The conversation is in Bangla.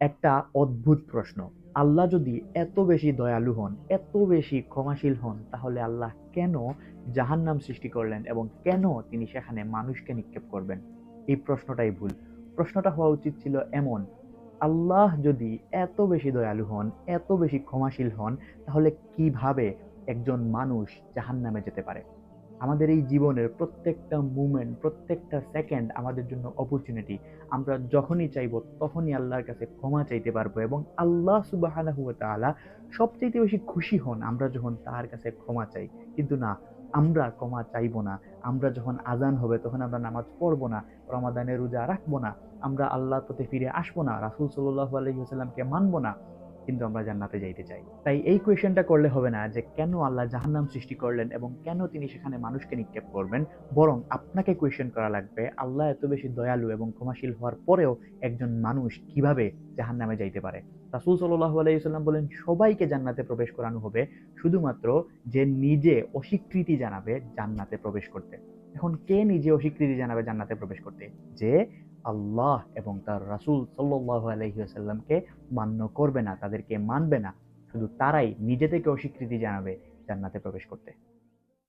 একটা অদ্ভুত প্রশ্ন। আল্লাহ যদি এত বেশি দয়ালু হন, এত বেশি ক্ষমাশীল হন, তাহলে আল্লাহ কেন জাহান্নাম সৃষ্টি করলেন এবং কেন তিনি সেখানে মানুষকে নিক্ষেপ করবেন? এই প্রশ্নটাই ভুল। প্রশ্নটা হওয়া উচিত ছিল এমন, আল্লাহ যদি এত বেশি দয়ালু হন, এত বেশি ক্ষমাশীল হন, তাহলে কীভাবে একজন মানুষ জাহান্নামে যেতে পারে? আমাদের এই জীবনের প্রত্যেকটা মুমেন্ট প্রত্যেকটা সেকেন্ড আমাদের জন্য অপরচুনিটি আমরা যখনই চাইব তখনই আল্লাহর কাছে ক্ষমা চাইতে পারব এবং আল্লাহ সুবাহানাহু ওয়া তাআলা সবচেয়ে বেশি খুশি হন আমরা যখন তার কাছে ক্ষমা চাই। কিন্তু না, আমরা ক্ষমা চাইব না। আমরা যখন আজান হবে তখন আমরা নামাজ পড়ব না, রমাদানের রোজা রাখব না, আমরা আল্লাহর প্রতি ফিরে আসব না, রাসূল সাল্লাল্লাহু আলাইহি ওয়াসাল্লামকে মানবো না। কিন্তু আমরা জান্নাতে যাইতে চাই। তাই এই কোয়েশ্চেনটা করলে হবে না যে কেন আল্লাহ জাহান্নাম সৃষ্টি করলেন এবং কেন তিনি সেখানে মানুষকে নিক্ষেপ করবেন, বরং আপনাকে কোয়েশ্চেন করা লাগবে, আল্লাহ এত বেশি দয়ালু এবং ক্ষমাশীল হওয়ার পরেও একজন মানুষ কীভাবে জাহান্নামে যাইতে পারে? রাসূল সাল্লাল্লাহু আলাইহি সাল্লাম বলেন, সবাইকে জান্নাতে প্রবেশ করানো হবে শুধুমাত্র যে নিজে অস্বীকৃতি জানাবে জান্নাতে প্রবেশ করতে। এখন কে নিজে অস্বীকৃতি জানাবে জান্নাতে প্রবেশ করতে? যে আল্লাহ এবং তার রাসুল সাল্লাহ আলহিহাসাল্লামকে মান্য করবে না, তাদেরকে মানবে না। শুধু তারাই নিজে থেকে অস্বীকৃতি জানাবে জান্নাতে প্রবেশ করতে।